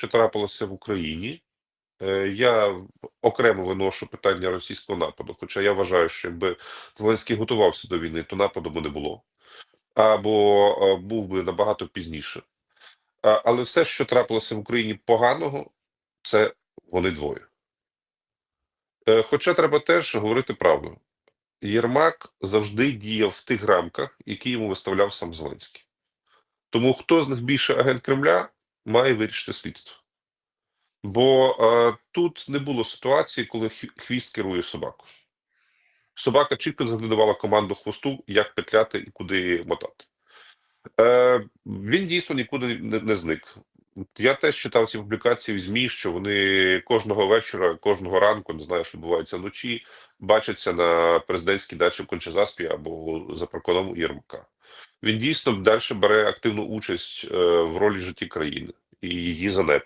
що трапилося в Україні. Е, Я окремо виношу питання російського нападу. Хоча я вважаю, що якби Зеленський готувався до війни, то нападу би не було. Або е, був би набагато пізніше. Але все, що трапилося в Україні поганого, це вони двоє. Е, Хоча треба теж говорити правду. Єрмак завжди діяв в тих рамках, які йому виставляв сам Зеленський. Тому хто з них більше агент Кремля, має вирішити слідство. Бо е, тут не було ситуації, коли хвіст керує собаку. Собака чітко завжди команду хвосту, як петляти і куди мотати. Е, він дійсно нікуди не, не зник. Я теж читав ці публікації в ЗМІ, що вони кожного вечора, кожного ранку, не знаю, що відбувається вночі, бачаться на президентській дачі в Кончезаспі або за приконом Єрмака. Він дійсно далі бере активну участь е, в ролі житті країни і її занепаду.